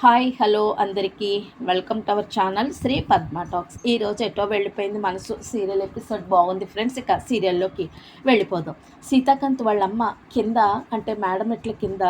Hi hello అందరికీ. Welcome to our channel Sri Padma Talks. ఈరోజు ఎటో వెళ్ళిపోయింది మనసు. సీరియల్ ఎపిసోడ్ బాగుంది ఫ్రెండ్స్. ఇక సీరియల్లోకి వెళ్ళిపోదాం. సీతాకాంత్ వాళ్ళమ్మ కింద అంటే మేడం ఎట్ల కింద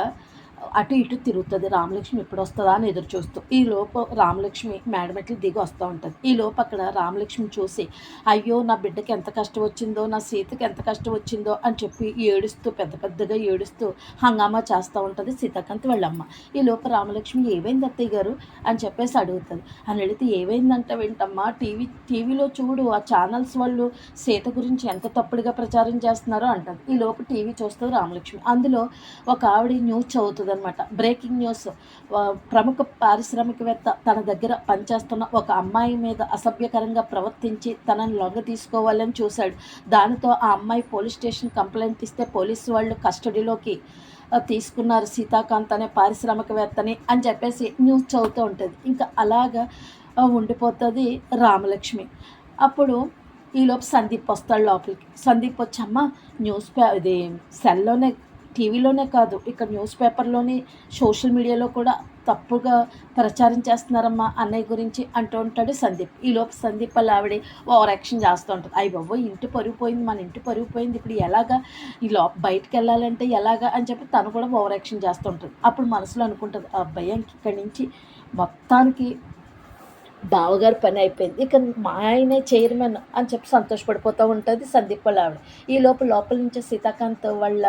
అటు ఇటు తిరుగుతుంది. రామలక్ష్మి ఎప్పుడు వస్తుందా అని ఎదురు చూస్తూ. ఈ లోపు రామలక్ష్మి మేడమెట్లు దిగి వస్తూ ఉంటుంది. ఈ లోపు అక్కడ రామలక్ష్మి చూసి అయ్యో నా బిడ్డకి ఎంత కష్టం వచ్చిందో నా సీతకి ఎంత కష్టం వచ్చిందో అని చెప్పి ఏడుస్తూ పెద్ద పెద్దగా ఏడుస్తూ హంగామా చేస్తూ ఉంటుంది సీతాకాంత్ వాళ్ళమ్మ. ఈ లోపు రామలక్ష్మి ఏమైంది అత్తయ్య గారు? అని చెప్పేసి అడుగుతుంది. అని అడిగితే ఏమైందంట వింటమ్మా టీవీ టీవీలో చూడు ఆ ఛానల్స్ వాళ్ళు సీత గురించి ఎంత తప్పుడుగా ప్రచారం చేస్తున్నారో అంటారు ఈ లోపు టీవీ చూస్తుంది రామలక్ష్మి. అందులో ఒక ఆవిడ న్యూస్ చదువుతుంది. అనమాట బ్రేకింగ్ న్యూస్. ప్రముఖ పారిశ్రామికవేత్త తన దగ్గర పనిచేస్తున్న ఒక అమ్మాయి మీద అసభ్యకరంగా ప్రవర్తించి తనని లొంగ తీసుకోవాలని చూశాడు. దానితో ఆ అమ్మాయి పోలీస్ స్టేషన్ కంప్లైంట్ ఇస్తే పోలీసు వాళ్ళు కస్టడీలోకి తీసుకున్నారు సీతాకాంత్ అనే పారిశ్రామికవేత్తని అని చెప్పేసి న్యూస్ చదువుతూ ఉంటుంది. ఇంకా అలాగా ఉండిపోతుంది రామలక్ష్మి. అప్పుడు ఈలోపు సందీప్ వస్తాడు లోపలికి. సందీప్ వచ్చి అమ్మ న్యూస్ పే ఇది సెల్లోనే టీవీలోనే కాదు ఇక్కడ న్యూస్ పేపర్లోని సోషల్ మీడియాలో కూడా తప్పుగా ప్రచారం చేస్తున్నారమ్మా అన్నయ్య గురించి అంటూ ఉంటాడు సందీప్. ఈలోపు సందీప్ వాళ్ళ ఆవిడ ఓవర్ యాక్షన్ చేస్తూ ఉంటుంది. అయ్యి బాబో ఇంటి పరుగు పోయింది మన ఇంటి పరుగు పోయింది ఇప్పుడు ఎలాగా? ఈ లోప బయటకు వెళ్ళాలంటే ఎలాగా? అని చెప్పి తను కూడా ఓవర్ యాక్షన్ చేస్తూ ఉంటుంది. అప్పుడు మనసులో అనుకుంటుంది ఆ భయానికి ఇక్కడి నుంచి మొత్తానికి బావగారి పని అయిపోయింది. ఇక మా ఆయనే చైర్మన్ అని చెప్పి సంతోషపడిపోతూ ఉంటుంది సందీప్ వాళ్ళ ఆవిడ. ఈ లోపల లోపల నుంచి సీతాకాంత్ వాళ్ళ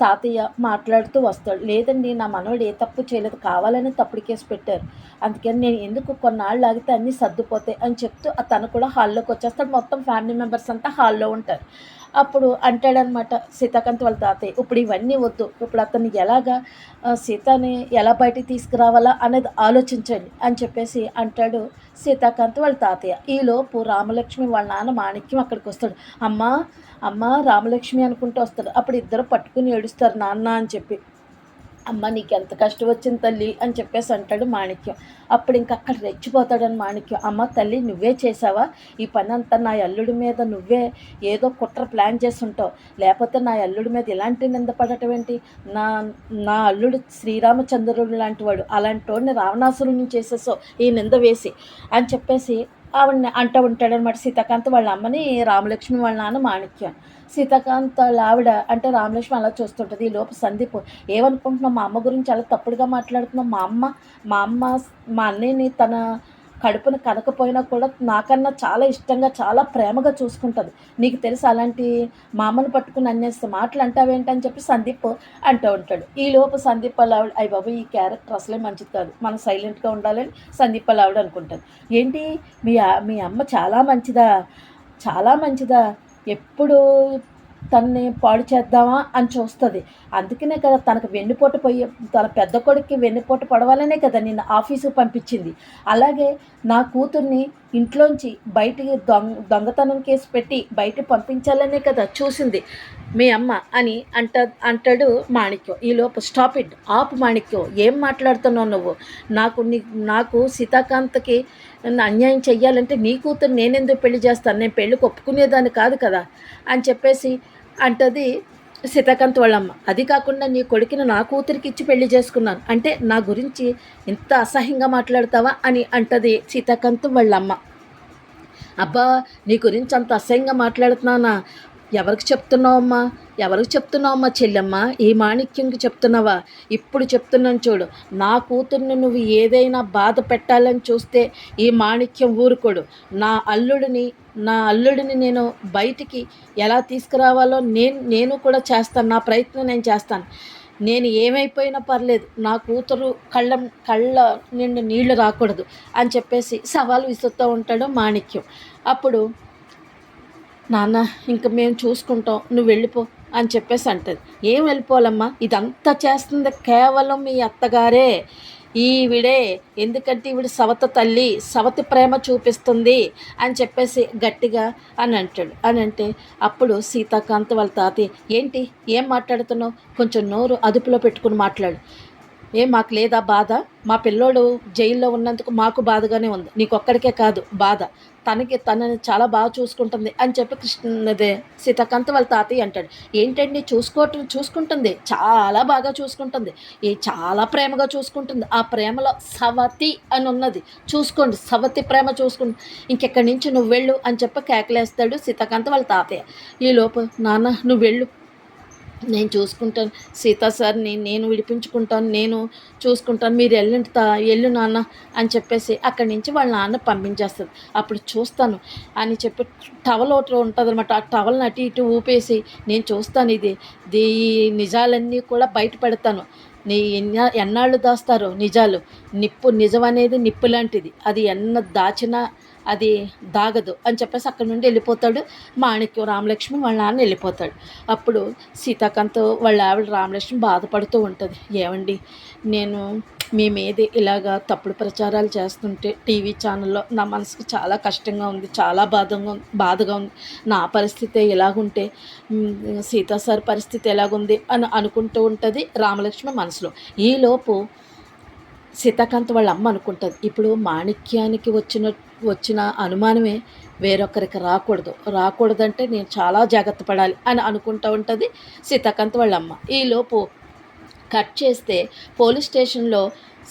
తాతయ్య మాట్లాడుతూ వస్తాడు. లేదండి నా మనవడు ఏ తప్పు చేయలేదు. కావాలని తప్పుడు కేసు పెట్టారు. అందుకని నేను ఎందుకు కొన్నాళ్ళు ఆగితే అన్నీ సర్దుపోతాయి అని చెప్తూ తను కూడా హాల్లోకి వచ్చేస్తాడు. మొత్తం ఫ్యామిలీ మెంబర్స్ అంతా హాల్లో ఉంటారు. అప్పుడు అంటాడనమాట సీతాకాంత్ వాళ్ళ తాతయ్య ఇప్పుడు ఇవన్నీ వద్దు. ఇప్పుడు అతన్ని ఎలాగా సీతని ఎలా బయటికి తీసుకురావాలా అనేది ఆలోచించండి అని చెప్పేసి అంటాడు సీతాకాంత్ వాళ్ళ తాతయ్య. ఈలోపు రామలక్ష్మి వాళ్ళ నాన్న మాణిక్యం అక్కడికి వస్తాడు. అమ్మా అమ్మ రామలక్ష్మి అనుకుంటూ వస్తాడు. అప్పుడు ఇద్దరు పట్టుకుని ఏడుస్తారు నాన్న అని చెప్పి. అమ్మ నీకు ఎంత కష్టం వచ్చింది తల్లి? అని చెప్పేసి అంటాడు మాణిక్యం. అప్పుడు ఇంక అక్కడ రెచ్చిపోతాడని మాణిక్యం. అమ్మ తల్లి నువ్వే చేసావా ఈ పని అంతా నా అల్లుడి మీద నువ్వే ఏదో కుట్ర ప్లాన్ చేస్తుంటావు లేకపోతే నా అల్లుడి మీద ఇలాంటి నింద పడటం ఏంటి? నా నా అల్లుడు శ్రీరామచంద్రుడు లాంటి వాడు. అలాంటి వాడిని రావణాసురుని చేసేసో ఈ నింద వేసి. అని చెప్పేసి ఆవిడని అంటూ ఉంటాడనమాట సీతాకాంత్ వాళ్ళ అమ్మని రామలక్ష్మి వాళ్ళ నాన్న మాణిక్యం. సీతాకాంత్ ఆవిడ అంటే రామలక్ష్మి అలా చూస్తుంటుంది ఈ లోపు సందీప్ ఏమనుకుంటున్నావు? మా అమ్మ గురించి అలా తప్పుడుగా మాట్లాడుతున్నావు. మా అమ్మ మా అమ్మ మా అన్నయ్యని తన కడుపున కనకపోయినా కూడా నాకన్నా చాలా ఇష్టంగా చాలా ప్రేమగా చూసుకుంటుంది. నీకు తెలుసు అలాంటి మామను పట్టుకుని అన్నేస్తే మాటలు అంటావేంటని చెప్పి సందీప్ అంటూ ఉంటాడు. ఈ లోపు సందీప్ వాళ్ళ అయ్యి బాబు ఈ క్యారెక్టర్ అసలే మంచిది కాదు. మనం సైలెంట్గా ఉండాలని సందీప్ లావుడు అనుకుంటాడు ఏంటి? మీ మీ అమ్మ చాలా మంచిదా? చాలా మంచిదా? ఎప్పుడు తన్ని పాడు చేద్దామా అని చూస్తుంది. అందుకనే కదా తనకు వెన్నుపోటు పోయి తన పెద్ద కొడుక్కి వెన్నుపోటు పడవాలనే కదా నిన్న ఆఫీసుకు పంపించింది. అలాగే నా కూతుర్ని ఇంట్లోంచి బయటికి దొంగ దొంగతనం కేసు పెట్టి బయట పంపించాలనే కదా చూసింది. మీ అమ్మ అని అంట అంటాడు మాణిక్యం. ఈలోపు స్టాప్ ఇట్. ఆపు మాణిక్యం. ఏం మాట్లాడుతున్నావు నువ్వు? నాకు నీ నాకు సీతాకాంత్కి నన్ను అన్యాయం చెయ్యాలంటే నీ కూతురు నేనెందుకు పెళ్ళి చేస్తాను? నేను పెళ్ళికి ఒప్పుకునేదాన్ని కాదు కదా? అని చెప్పేసి అంటది సీతాకాంత్ వాళ్ళమ్మ. అది కాకుండా నీ కొడుకుని నా కూతురికి ఇచ్చి పెళ్ళి చేసుకున్నాను. అంటే నా గురించి ఇంత అసహ్యంగా మాట్లాడతావా? అని అంటది సీతాకాంత్ వాళ్ళమ్మ. అబ్బా నీ గురించి అంత అసహ్యంగా మాట్లాడుతున్నానా? ఎవరికి చెప్తున్నావమ్మా ఎవరికి చెప్తున్నావమ్మా చెల్లెమ్మ? ఈ మాణిక్యంకి చెప్తున్నావా? ఇప్పుడు చెప్తున్నాను చూడు. నా కూతుర్ని నువ్వు ఏదైనా బాధ పెట్టాలని చూస్తే ఈ మాణిక్యం ఊరుకోడు. నా అల్లుడిని నా అల్లుడిని నేను బయటికి ఎలా తీసుకురావాలో నేను నేను కూడా చేస్తాను. నా ప్రయత్నం నేను చేస్తాను. నేను ఏమైపోయినా పర్లేదు. నా కూతురు కళ్ళ కళ్ళ నిండు నీళ్ళు రాకూడదు అని చెప్పేసి సవాల్ విసురుతూ ఉంటాడు మాణిక్యం. అప్పుడు నాన్న ఇంక మేము చూసుకుంటాం నువ్వు వెళ్ళిపో అని చెప్పేసి అంటది. ఏం వెళ్ళిపోవాలమ్మా? ఇదంతా చేస్తుంది కేవలం మీ అత్తగారే. ఈవిడే ఎందుకంటే ఈవిడ సవత తల్లి సవతి ప్రేమ చూపిస్తుంది అని చెప్పేసి గట్టిగా అని అంటాడు. అని అంటే అప్పుడు సీతాకాంత్ వాళ్ళ తాతయ్య ఏంటి? ఏం మాట్లాడుతున్నావు? కొంచెం నోరు అదుపులో పెట్టుకుని మాట్లాడు. ఏ మాకు లేదా బాధ? మా పిల్లోడు జైల్లో ఉన్నందుకు మాకు బాధగానే ఉంది. నీకొక్కడికే కాదు బాధ. తనకి తనని చాలా బాగా చూసుకుంటుంది అని చెప్పి కృష్ణదే సీతాకాంత్ వాళ్ళ తాతయ్య అంటాడు. ఏంటండి చూసుకోవటం చూసుకుంటుంది. చాలా బాగా చూసుకుంటుంది. ఏ చాలా ప్రేమగా చూసుకుంటుంది. ఆ ప్రేమలో సవతి అని ఉన్నది. చూసుకోండి సవతి ప్రేమ చూసుకుంటుంది ఇంకెక్కడి నుంచి నువ్వు వెళ్ళు అని చెప్పి కేకలేస్తాడు సీతాకాంత్ వాళ్ళ తాతయ్య. ఈ నాన్న నువ్వు వెళ్ళు. నేను చూసుకుంటాను. సీతా సార్ని నేను విడిపించుకుంటాను. నేను చూసుకుంటాను. మీరు ఎల్లుంటి తా ఎల్లు నాన్న అని చెప్పేసి అక్కడి నుంచి వాళ్ళ నాన్న పంపించేస్తుంది అప్పుడు చూస్తాను. అని చెప్పి టవల్ ఒకటి ఉంటుంది అనమాట ఆ టవల్ని అటు ఇటు ఊపేసి నేను చూస్తాను ఇది. దీ నిజాలన్నీ కూడా బయటపెడతాను నీ ఎన్న ఎన్నాళ్ళు దాస్తారు నిజాలు? నిప్పు నిజం అనేది నిప్పు లాంటిది. అది ఎన్న దాచినా అది దాగదు అని చెప్పేసి అక్కడ నుండి వెళ్ళిపోతాడు. మాణిక్యం రామలక్ష్మి వాళ్ళ నాన్న వెళ్ళిపోతాడు. అప్పుడు సీతాకాంత్ వాళ్ళ ఆవిడ రామలక్ష్మి బాధపడుతూ ఉంటుంది. ఏమండి నేను మీ మీద ఇలాగా తప్పుడు ప్రచారాలు చేస్తుంటే టీవీ ఛానల్లో నా మనసుకు చాలా కష్టంగా ఉంది చాలా బాధగా ఉంది బాధగా ఉంది. నా పరిస్థితి ఎలాగుంటే సీతా సార్ పరిస్థితి ఎలాగుంది అని అనుకుంటూ ఉంటుంది రామలక్ష్మి మనసులో. ఈలోపు సీతాకాంత్ వాళ్ళ అమ్మ అనుకుంటుంది ఇప్పుడు మాణిక్యానికి వచ్చిన వచ్చిన అనుమానమే వేరొకరికి రాకూడదు. రాకూడదంటే నేను చాలా జాగ్రత్త పడాలి అని అనుకుంటూ ఉంటుంది సీతాకాంత్ వాళ్ళ అమ్మ ఈలోపు కట్ చేస్తే పోలీస్ స్టేషన్లో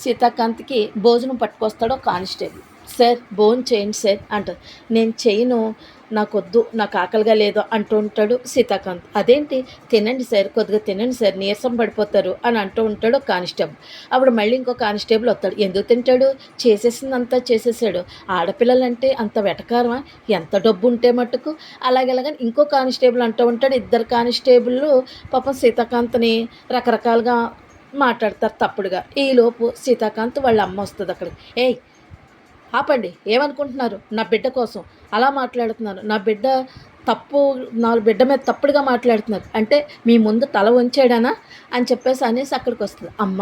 సీతాకాంత్కి భోజనం పట్టుకొస్తాడో కానిస్టేబుల్. సార్ బోన్ చేయండి సార్ అంటారు నేను చేయను నాకు వద్దు నాకు ఆకలిగా లేదు అంటూ ఉంటాడు సీతాకాంత్. అదేంటి? తినండి సార్ కొద్దిగా తినండి సార్ నీరసం పడిపోతారు అని అంటూ ఉంటాడు కానిస్టేబుల్. అప్పుడు మళ్ళీ ఇంకో కానిస్టేబుల్ వస్తాడు. ఎందుకు తింటాడు? చేసేసిందంతా చేసేసాడు. ఆడపిల్లలంటే అంత వెటకారమా? ఎంత డబ్బు ఉంటే మట్టుకు? అలాగేలాగా ఇంకో కానిస్టేబుల్ అంటూ ఉంటాడు. ఇద్దరు కానిస్టేబుల్ పాపం సీతాకాంత్ని రకరకాలుగా మాట్లాడతారు తప్పుడుగా. ఈలోపు సీతాకాంత్ వాళ్ళ అమ్మ వస్తుంది అక్కడికి. ఏయ్ ఆపండి ఏమనుకుంటున్నారు? నా బిడ్డ కోసం. అలా మాట్లాడుతున్నారు. నా బిడ్డ తప్పు నా బిడ్డ మీద తప్పుడుగా మాట్లాడుతున్నారు. అంటే మీ ముందు తల వంచాడానా అని చెప్పేసి అనేసి అక్కడికి వస్తుంది. అమ్మ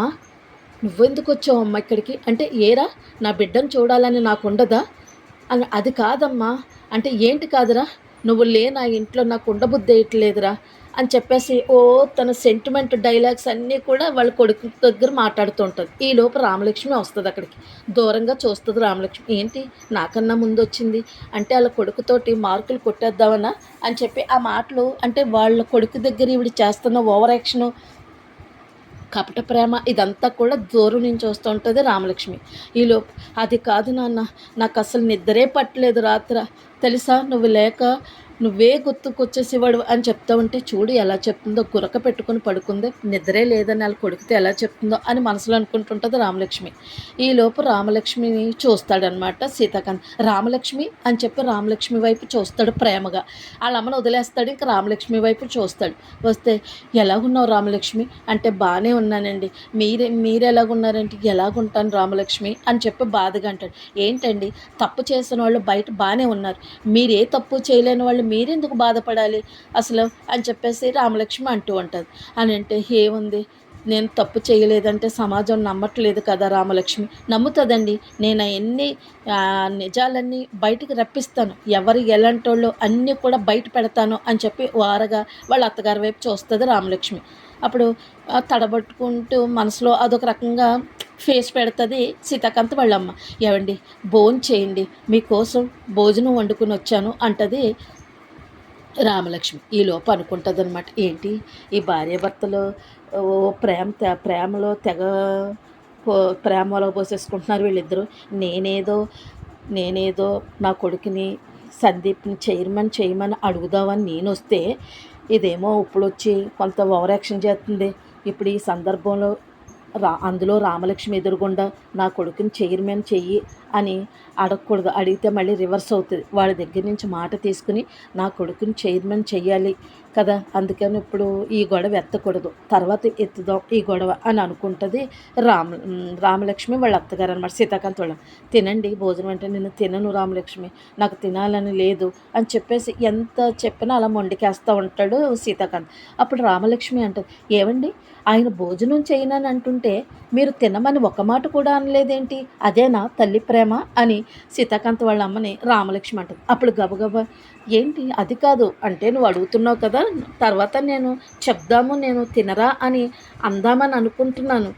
నువ్వెందుకు వచ్చావు అమ్మ ఇక్కడికి? అంటే ఏరా నా బిడ్డను చూడాలని నాకు ఉండదా? అని అది కాదమ్మా. అంటే ఏంటి కాదురా? నువ్వు లే నా ఇంట్లో నాకు ఉండబుద్ధి వేయట్లేదురా అని చెప్పేసి ఓ తన సెంటిమెంట్ డైలాగ్స్ అన్నీ కూడా వాళ్ళ కొడుకు దగ్గర మాట్లాడుతూ ఉంటుంది ఈ లోపు రామలక్ష్మి వస్తుంది అక్కడికి. దూరంగా చూస్తుంది రామలక్ష్మి. ఏంటి? నాకన్నా ముందు వచ్చింది అంటే వాళ్ళ కొడుకుతోటి మార్కులు కొట్టేద్దామనా? అని చెప్పి ఆ మాటలు అంటే వాళ్ళ కొడుకు దగ్గర ఇవి చేస్తున్న ఓవర్ యాక్షను కపట ప్రేమ ఇదంతా కూడా దూరం నుంచి వస్తూ ఉంటుంది రామలక్ష్మి ఈలోపు అది కాదు నాన్న. నాకు అసలు నిద్రే పట్టలేదు రాత్ర. తెలుసా? నువ్వు లేక నువ్వే గుర్తుకొచ్చేసేవాడు అని చెప్తా ఉంటే చూడు ఎలా చెప్తుందో గురక పెట్టుకుని పడుకుంది. నిద్రే లేదని వాళ్ళ కొడుకుతే ఎలా చెప్తుందో అని మనసులో అనుకుంటుంటుంది రామలక్ష్మి. ఈలోపు రామలక్ష్మిని చూస్తాడనమాట సీతాకాంత్. రామలక్ష్మి అని చెప్పి రామలక్ష్మి వైపు చూస్తాడు ప్రేమగా. వాళ్ళ అమ్మను వదిలేస్తాడు ఇంకా రామలక్ష్మి వైపు చూస్తాడు. వస్తే ఎలా ఉన్నావు రామలక్ష్మి? అంటే బాగానే ఉన్నానండి. మీరే మీరు ఎలాగున్నారంటే ఎలాగుంటాను రామలక్ష్మి? అని చెప్పి బాధగా అంటాడు. ఏంటండి? తప్పు చేసిన వాళ్ళు బయట బాగానే ఉన్నారు. మీరే తప్పు చేయలేని వాళ్ళు మీరెందుకు బాధపడాలి? అసలు అని చెప్పేసి రామలక్ష్మి అంటూ ఉంటుంది. అని అంటే ఏముంది? నేను తప్పు చేయలేదంటే సమాజం నమ్మట్లేదు కదా రామలక్ష్మి. నమ్ముతుందండి. నేను ఎన్ని నిజాలన్నీ బయటికి రప్పిస్తాను. ఎవరు వాళ్ళు అన్నీ కూడా బయట పెడతాను అని చెప్పి వారగా వాళ్ళ అత్తగారి వైపు చూస్తుంది రామలక్ష్మి. అప్పుడు తడబట్టుకుంటూ మనసులో అదొక రకంగా ఫేస్ పెడుతుంది సీతాకాంత్ వాళ్ళమ్మ. ఏవండి? భోజనం చేయండి మీకోసం భోజనం వండుకుని వచ్చాను అంటది రామలక్ష్మి ఈ లోపు అనుకుంటుంది అనమాట ఏంటి? ఈ భార్యాభర్తలు ఓ ప్రేమ ప్రేమలో తెగ ప్రేమలో పోసేసుకుంటున్నారు వీళ్ళిద్దరూ. నేనేదో నేనేదో నా కొడుకుని సందీప్ని చైర్మన్ చేయమని అడుగుదామని నేను వస్తే ఇదేమో ఇప్పుడు వచ్చి కొంత ఓవర్ యాక్షన్ చేస్తుంది ఇప్పుడు ఈ సందర్భంలో రా అందులో రామలక్ష్మి ఎదురుగుండా నా కొడుకుని చైర్మన్ చెయ్యి అని అడగకూడదు. అడిగితే మళ్ళీ రివర్స్ అవుతుంది. వాళ్ళ దగ్గర నుంచి మాట తీసుకుని నా కొడుకుని చైర్మన్ చెయ్యాలి. కదా? అందుకని ఇప్పుడు ఈ గొడవ ఎత్తకూడదు. తర్వాత ఎత్తుదాం ఈ గొడవ అని అనుకుంటుంది రామ రామలక్ష్మి వాళ్ళ అత్తగారు అనమాట సీతాకాంత్ వాళ్ళ. తినండి భోజనం అంటే నేను తినను రామలక్ష్మి నాకు తినాలని లేదు అని చెప్పేసి ఎంత చెప్పినా అలా మొండికేస్తూ ఉంటాడు సీతాకాంత్. అప్పుడు రామలక్ష్మి అంటుంది ఏమండి ఆయన భోజనం చేయనని అంటుంటే మీరు తినమని ఒక మాట కూడా అనలేదేంటి? అదేనా తల్లి ప్రేమ? అని సీతాకాంత్ వాళ్ళ అమ్మని రామలక్ష్మి అంటుంది. అప్పుడు గబగబా ఏంటి అది కాదు అంటే నువ్వు అడుగుతున్నావు కదా తర్వాత నేను చెప్దాము నేను తినరా అని అందామని అనుకుంటున్నాను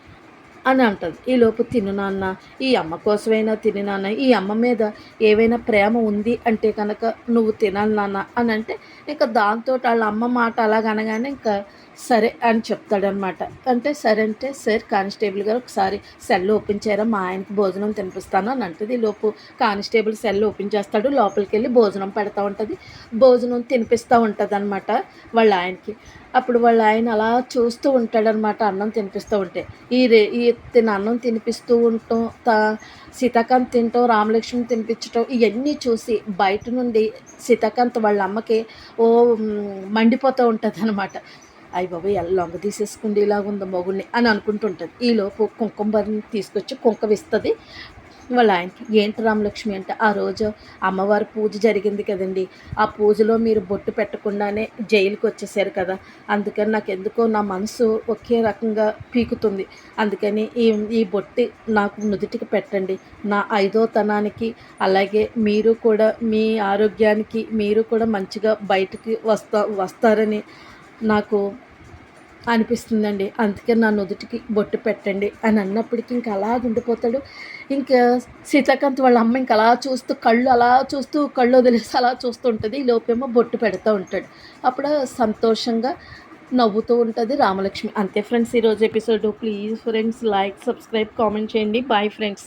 అని అంటుంది. ఈలోపు తిను నాన్న ఈ అమ్మ కోసమైనా తిని నాన్న ఈ అమ్మ మీద ఏవైనా ప్రేమ ఉంది అంటే కనుక నువ్వు తినాలి నాన్న అని అంటే ఇంకా దాంతో వాళ్ళ అమ్మ మాట అలాగనగానే ఇంకా సరే అని చెప్తాడనమాట. అంటే సరే అంటే సార్ కానిస్టేబుల్ గారు ఒకసారి సెల్ ఓపెన్ చేయరా మా ఆయనకి భోజనం తినిపిస్తాను అని అంటుంది. లోపు కానిస్టేబుల్ సెల్ ఓపెన్ చేస్తాడు లోపలికి వెళ్ళి భోజనం పెడతా ఉంటుంది. భోజనం తినిపిస్తూ ఉంటుంది అనమాట వాళ్ళ ఆయనకి. అప్పుడు వాళ్ళ ఆయన అలా చూస్తూ ఉంటాడనమాట అన్నం తినిపిస్తూ ఉంటే. ఈ రే ఈ తిన అన్నం తినిపిస్తూ ఉండటం తా సీతాకాంత్ తింటాం రామలక్ష్మి తినిపించటం ఇవన్నీ చూసి బయట నుండి సీతాకాంత్ వాళ్ళ అమ్మకి ఓ మండిపోతూ ఉంటుంది అనమాట అయ్యి బాబు ఎలా లొంగ తీసేసుకుంది ఇలాగుంది మొగుడిని అని అనుకుంటుంటుంది. ఈలోపు కుంకుమ బరిని తీసుకొచ్చి కుంకం ఇస్తుంది వాళ్ళ ఆయనకి ఏంటి రామలక్ష్మి అంటే ఆ రోజు అమ్మవారి పూజ జరిగింది కదండి. ఆ పూజలో మీరు బొట్టు పెట్టకుండానే జైలుకి వచ్చేసారు కదా. అందుకని నాకు ఎందుకో నా మనసు ఒకే రకంగా పీకుతుంది. అందుకని ఈ ఈ బొట్టి నాకు నుదుటికి పెట్టండి. నా ఐదో తనానికి అలాగే మీరు కూడా మీ ఆరోగ్యానికి మీరు కూడా మంచిగా బయటికి వస్తా వస్తారని నాకు అనిపిస్తుందండి. అందుకే నా నుదుటికి బొట్టు పెట్టండి అని అన్నప్పటికీ ఇంకా అలా ఉండిపోతాడు. ఇంకా సీతాకాంత్ వాళ్ళ అమ్మ ఇంకా అలా చూస్తూ కళ్ళు అలా చూస్తూ కళ్ళు వదిలేసి అలా చూస్తూ ఉంటుంది. ఈ లోపేమో బొట్టు పెడుతూ ఉంటాడు. అప్పుడు సంతోషంగా నవ్వుతూ ఉంటుంది రామలక్ష్మి. అంతే ఫ్రెండ్స్ ఈరోజు episode. Please friends like subscribe comment చేయండి. Bye friends.